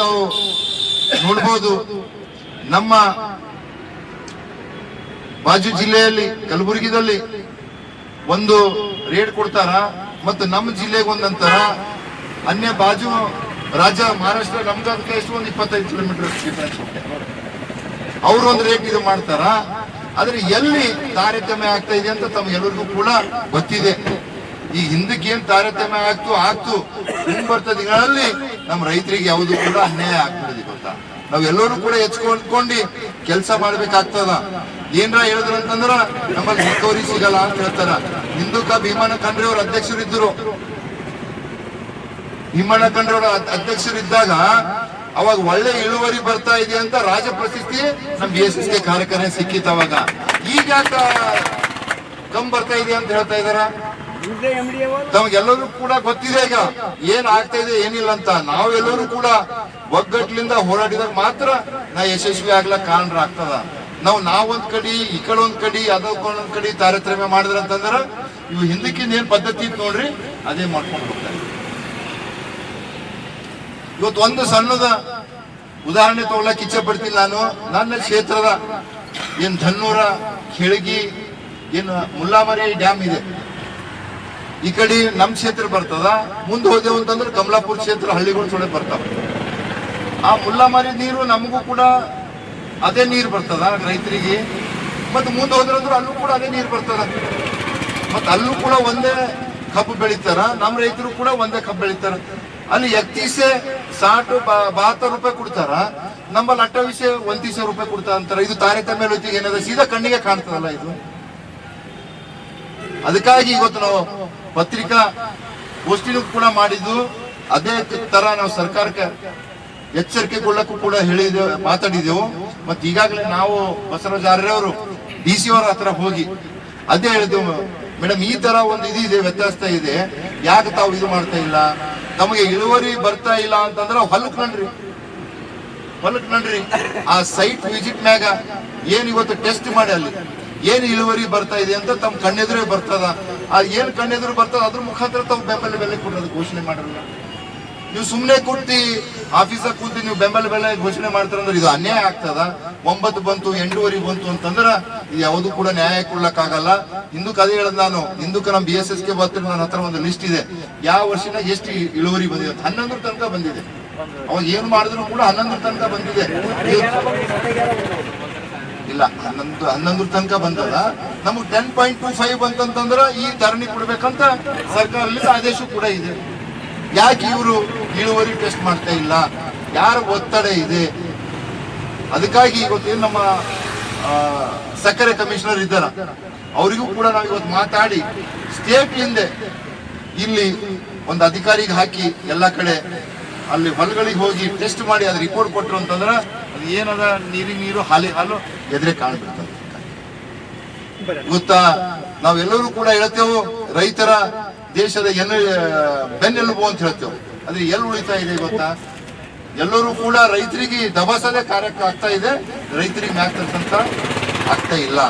ತಾವು ನೋಡ್ಬೋದು. ನಮ್ಮ ಬಾಜು ಜಿಲ್ಲೆಯಲ್ಲಿ, ಕಲಬುರಗಿದಲ್ಲಿ ಒಂದು ರೇಟ್ ಕೊಡ್ತಾರ ಮತ್ತು ನಮ್ಮ ಜಿಲ್ಲೆಗೆ ಒಂದಂತಾರ ಅನ್ಯ ಬಾಜು ರಾಜ್ಯ ಮಹಾರಾಷ್ಟ್ರ ನಮ್ಗೆ ಅದಕ್ಕೆ ಎಷ್ಟು ಒಂದು ಇಪ್ಪತ್ತೈದು ಕಿಲೋಮೀಟರ್ ಅವ್ರು ಒಂದು ರೇಟ್ ಇದು ಮಾಡ್ತಾರ. ಆದ್ರೆ ಎಲ್ಲಿ ತಾರತಮ್ಯ ಆಗ್ತಾ ಇದೆ ಅಂತ ತಮ್ಗೆಲ್ಲರಿಗೂ ಕೂಡ ಗೊತ್ತಿದೆ. ಈ ಹಿಂದಕ್ಕೆ ಏನ್ ತಾರತಮ್ಯ ಆಗ್ತು ಆಗ್ತು. ಮುಂಬರ್ತ ದಿನಗಳಲ್ಲಿ ನಮ್ಮ ರೈತರಿಗೆ ಯಾವುದು ಕೂಡ ಅನ್ಯಾಯ ಆಗ್ಬಿಡಿದೆ ಗೊತ್ತಾ? ನಾವೆಲ್ಲರೂ ಕೂಡ ಹೆಚ್ಕೊಂಡ್ಕೊಂಡು ಕೆಲಸ ಮಾಡ್ಬೇಕಾಗ್ತದ. ಏನ್ರ ಹೇಳಿದ್ರಂತಂದ್ರ ನಮ್ಮಲ್ಲಿ ರಿಕವರಿ ಸಿಗಲ್ಲ ಅಂತ ಹೇಳ್ತಾರ. ಹಿಂದೂಕ ಭೀಮಣ್ಣ ಖಂಡ್ರೆ ಅವ್ರ ಅಧ್ಯಕ್ಷರು ಇದ್ರು ಭೀಮಣ್ಣ ಖಂಡ್ರೆ ಅವರ ಅಧ್ಯಕ್ಷರಿದ್ದಾಗ ಅವಾಗ ಒಳ್ಳೆ ಇಳುವರಿ ಬರ್ತಾ ಇದೆ ಅಂತ ರಾಜ ಪ್ರಶಸ್ತಿ ನಮ್ ಎಸ್ ಎಸ್ ಕೆ ಕಾರ್ಯಕ್ರಮ ಸಿಕ್ಕಿತ್ತು ಅವಾಗ. ಈಗ ಕಮ್ ಬರ್ತಾ ಇದೆ ಅಂತ ಹೇಳ್ತಾ ಇದಾರ? ತಮಗೆಲ್ಲರೂ ಕೂಡ ಗೊತ್ತಿದೆ ಈಗ. ಏನ್ ಆಗ್ತಾ ಇದೆ, ಏನಿಲ್ಲ ಅಂತ. ನಾವೆಲ್ಲರೂ ಕೂಡ ಒಗ್ಗಟ್ಲಿಂದ ಹೋರಾಡಿದಾಗ ಮಾತ್ರ ನಾ ಯಶಸ್ವಿ ಆಗ್ಲಕ್ ಕಾರಣ ಆಗ್ತದ. ನಾವು ನಾವೊಂದ್ ಕಡಿ, ಈ ಕಡೆ ಒಂದ್ ಕಡಿ, ಅದಕ್ಕೊಂದೊಂದ್ ಕಡಿ ತಾರತಮ್ಯ ಮಾಡಿದ್ರ ಅಂತಂದ್ರ ಇವು ಹಿಂದಕ್ಕಿಂದ ಏನ್ ಪದ್ಧತಿ ಇತ್ತು ನೋಡ್ರಿ, ಅದೇ ಮಾಡ್ಕೊಂಡು ಹೋಗ್ತಾರೆ. ಇವತ್ತು ಒಂದು ಸಣ್ಣದ ಉದಾಹರಣೆ ತಗೊಳ್ಳಕ್ ಇಚ್ಛೆ ಪಡ್ತೀನಿ ನಾನು. ನನ್ನ ಕ್ಷೇತ್ರದ ಏನ್ ಧನ್ನೂರ, ಕೆಳಗಿ, ಏನು ಮುಲ್ಲಾಮರಿ ಡ್ಯಾಮ್ ಇದೆ. ಈ ಕಡೆ ನಮ್ಮ ಕ್ಷೇತ್ರ ಬರ್ತದ, ಮುಂದೆ ಹೋದೆವು ಅಂತಂದ್ರೆ ಕಮಲಾಪುರ ಕ್ಷೇತ್ರ ಹಳ್ಳಿಗಳು ಸೊಳೆ ಬರ್ತಾವ. ಆ ಮುಲ್ಲಾಮಾರಿ ನೀರು ನಮಗೂ ಕೂಡ ಅದೇ ನೀರು ಬರ್ತದ ರೈತರಿಗೆ, ಮತ್ತೆ ಮುಂದೆ ಹೋದ್ರಂದ್ರೆ ಅಲ್ಲೂ ಕೂಡ ಅದೇ ನೀರು ಬರ್ತದ. ಮತ್ತೆ ಅಲ್ಲೂ ಕೂಡ ಒಂದೇ ಕಬ್ಬು ಬೆಳಿತಾರ ನಮ್ಮ ರೈತರು ಕೂಡ ಒಂದೇ ಕಬ್ಬು ಬೆಳಿತಾರ. ಅಲ್ಲಿ ಎಕ್ತೀಸೆ ಸಾಟು ಬಹತ್ತರ ರೂಪಾಯಿ ಕೊಡ್ತಾರ, ನಮ್ಮಲ್ಲಿ ಅಟ್ಟವಿಸೆ ಒಂದೀಸ ರೂಪಾಯಿ ಕೊಡ್ತಾರ ಅಂತಾರ. ಇದು ತಾರತಮ್ಯ ಮೇಲೆ ಏನದ, ಸೀದಾ ಕಣ್ಣಿಗೆ ಕಾಣ್ತದಲ್ಲ ಇದು. ಅದಕ್ಕಾಗಿ ಇವತ್ತು ನಾವು ಪತ್ರಿಕಾ ಗೋಷ್ಠಿನೂ ಕೂಡ ಮಾಡಿದ್ದು. ಅದೇ ತರ ನಾವು ಸರ್ಕಾರಕ್ಕೆ ಎಚ್ಚರಿಕೆಗೊಳ್ಳಕ್ಕೂ ಕೂಡ ಹೇಳಿದೆ, ಮಾತಾಡಿದೆವು. ಮತ್ತೆ ಈಗಾಗಲೇ ನಾವು ಬಸವರಾಜ ಆರ್ಯವರು ಡಿ ಸಿ ಅವರ ಹತ್ರ ಹೋಗಿ ಅದೇ ಹೇಳಿದೆವು, ಮೇಡಮ್, ಈ ತರ ಒಂದು ಇದು ಇದೆ ವ್ಯತ್ಯಾಸ ಇದೆ. ಯಾಕೆ ತಾವು ಇದು ಮಾಡ್ತಾ ಇಲ್ಲ? ನಮಗೆ ಇಳುವರಿ ಬರ್ತಾ ಇಲ್ಲ ಅಂತಂದ್ರೆ ಹೊಲಕ್ ನಡ್ರಿ. ಹೊಲಕ್ ನಡ್ರಿ. ಆ ಸೈಟ್ ವಿಸಿಟ್ ಮ್ಯಾಗ ಏನ್ ಇವತ್ತು ಟೆಸ್ಟ್ ಮಾಡಿ ಅಲ್ಲಿ? ಏನ್ ಇಳುವರಿ ಬರ್ತಾ ಇದೆ ಅಂತ ತಮ್ಮ ಕಣ್ಣೆದುರೇ ಬರ್ತದ? ಆ ಏನ್ ಕಣ್ಣೆದುರು ಬರ್ತದ ಅದ್ರ ಮುಖಾಂತರ ತಾವು ಬೆಂಬಲ ಬೆಲೆ ಕೊಡೋದು ಘೋಷಣೆ ಮಾಡಿರಲ್ಲ. ನೀವು ಸುಮ್ಮನೆ ಕೂತಿ ಆಫೀಸಾಗ ಕೂತಿ ನೀವು ಬೆಂಬಲ ಬೆಲೆ ಘೋಷಣೆ ಮಾಡ್ತಾರಂದ್ರೆ ಇದು ಅನ್ಯಾಯ ಆಗ್ತದ? ಒಂಬತ್ತು ಬಂತು ಎಂಟೂವರೆ ಬಂತು ಅಂತಂದ್ರೆ ಇದು ಯಾವುದು ಕೂಡ ನ್ಯಾಯ ಕೊಡ್ಲಕ್ಕಾಗಲ್ಲ. ಹಿಂದಕ್ಕೆ ಅದೇ ಹೇಳದ್ ನಾನು. ಹಿಂದಕ್ಕೆ ನಮ್ಮ ಬಿ ಎಸ್ ಎಸ್ಗೆ ನನ್ನ ಹತ್ರ ಒಂದು ಲಿಸ್ಟ್ ಇದೆ. ಯಾವ ವರ್ಷನ ಎಷ್ಟು ಇಳುವರಿ ಬಂದಿದೆ? ಹನ್ನೊಂದರ ತನಕ ಬಂದಿದೆ. ಅವಾಗ ಏನು ಮಾಡಿದ್ರು ಕೂಡ ಹನ್ನೊಂದರ ತನಕ ಬಂದಿದೆ. ಇಲ್ಲ. ಹನ್ನೊಂದು ಹನ್ನೊಂದರ ತನಕ ಬಂದದ ನಮಗೆ ಟೆನ್ ಪಾಯಿಂಟ್ ಟು ಫೈವ್ ಬಂತಂತಂದ್ರ ಈ ಧರಣಿ ಕೊಡ್ಬೇಕಂತ ಸರ್ಕಾರದಲ್ಲಿ ಆದೇಶ ಕೂಡ ಇದೆ. ಯಾಕೆ ಇವರು ಇಳುವರಿ ಟೆಸ್ಟ್ ಮಾಡ್ತಾ ಇಲ್ಲ? ಯಾರ ಒತ್ತಡ ಇದೆ? ಅದಕ್ಕಾಗಿ ಇವತ್ತೇನು ನಮ್ಮ ಸಕ್ಕರೆ ಕಮಿಷನರ್ ಇದ್ದಾರ, ಅವರಿಗೂ ಕೂಡ ನಾವು ಇವತ್ತು ಮಾತಾಡಿ ಸ್ಟೇಟ್ ಹಿಂದೆ ಇಲ್ಲಿ ಒಂದು ಅಧಿಕಾರಿಗೆ ಹಾಕಿ ಎಲ್ಲ ಕಡೆ ಅಲ್ಲಿ ಹೊಲಗಳಿಗೆ ಹೋಗಿ ಟೆಸ್ಟ್ ಮಾಡಿ ಅದು ರಿಪೋರ್ಟ್ ಕೊಟ್ಟರು ಅಂತಂದ್ರೆ ಅದು ಏನದ ನೀರಿಗೆ ನೀರು, ಹಾಲಿ, ಹಾಲು ಎದುರೇ ಕಾಣ್ಬಿಡ್ತಾರೆ. ಗೊತ್ತಾ? ನಾವೆಲ್ಲರೂ ಕೂಡ ಹೇಳ್ತೇವೆ ರೈತರ ದೇಶದ ಎನ್ನ ಬೆನ್ನೆಲುಬು ಅಂತ ಹೇಳ್ತೇವೆ. ಆದ್ರೆ ಎಲ್ಲಿ ಉಳಿತಾ ಇದೆ ಗೊತ್ತಾ? ಎಲ್ಲರೂ ಕೂಡ ರೈತರಿಗೆ ದಬಸದೆ ಕಾರ್ಯಕ್ಕೆ ಆಗ್ತಾ ಇದೆ ರೈತರಿಗೆ ಮ್ಯಾಕ್ ತರ್ತಂತ ಆಗ್ತಾ ಇಲ್ಲ.